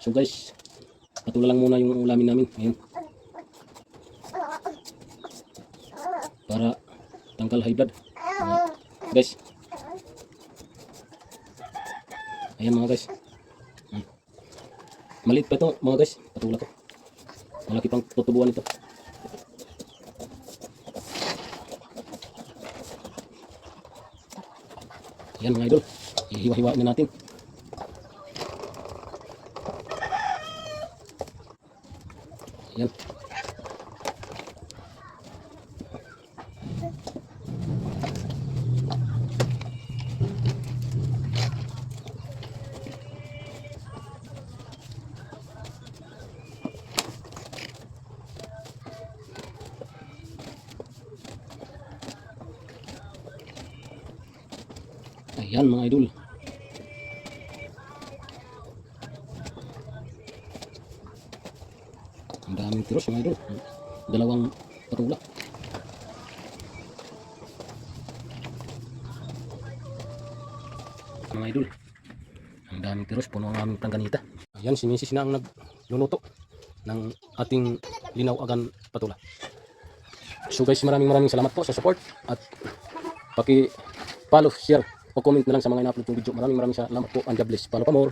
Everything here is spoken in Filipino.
So guys, patula lang muna yung ulamin namin. Ayan. Para tangkal high blood. Ayan. Guys. Ayan mga guys. Ayan. Maliit pa ito mga guys. Patula to. Malaki pang tutubuan ito. Ayan mga idol. Ihiwa-hiwa na natin. Ayan. Ayan mga idol. Ang daming tiros mga idol. Dalawang patula. Mga idol. Ang daming tiros. Puno ang aming tangganita. Ayan si Mrs. na ang nagluluto ng ating linaw agan patula. So guys, maraming maraming salamat po sa support at paki follow, share o comment na lang sa mga ina-upload kong video. Maraming maraming salamat po and God bless. Follow pa more.